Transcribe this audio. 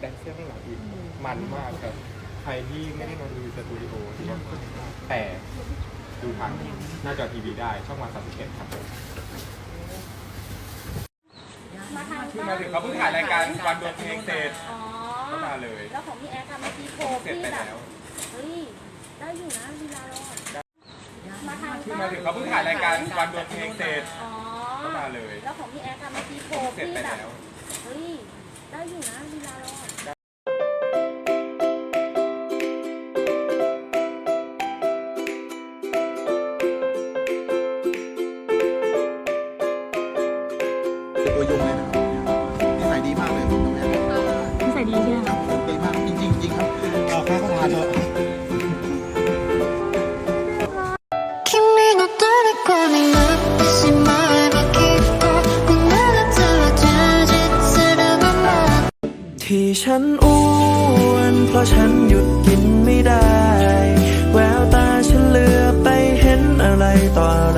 แดนเซอร์ข้างหลังอินมันมากครับ ใครที่ไม่ได้มาดูสตูดิโอที่ว่าแต่ดูทางหน้าจอทีวีได้ช่องวันสามสิบเอ็ดครับผมมาทางเพิ่มาถึงเขาเพิ่งถ่ายรายการวันดวงเพลงเสร็จอ๋ก็มาเลยแล้วของพี่แอ๊กอะมื่อกี้โคลเสร็ที่ไปแบล้บวเฮ้ยได้อยู่นะเวลาเราอมาทางเพิ่มาถึงเขาเพิ่งถ่ายรายการวันดวงเพลงเสร็จ ก็มาเลย แล้วของพี่แอ๊กอะเมื่อกี้โพลเสร็จพี่ไปแบบแล้ว เฮ้ยได้อยู่นะลีลาเราอะเป็นตัวยงเลยนะครับนิสัยดีมากเลยน้องแอนนิสัยดีใช่ไหมคะดีมากจริงๆจริงครับเอาแค่เข้ามาเถอะ ที่ฉันอ้วนเพราะฉันหยุดกินไม่ได้ แววตาฉันเหลือไปเห็นอะไรต่ออะ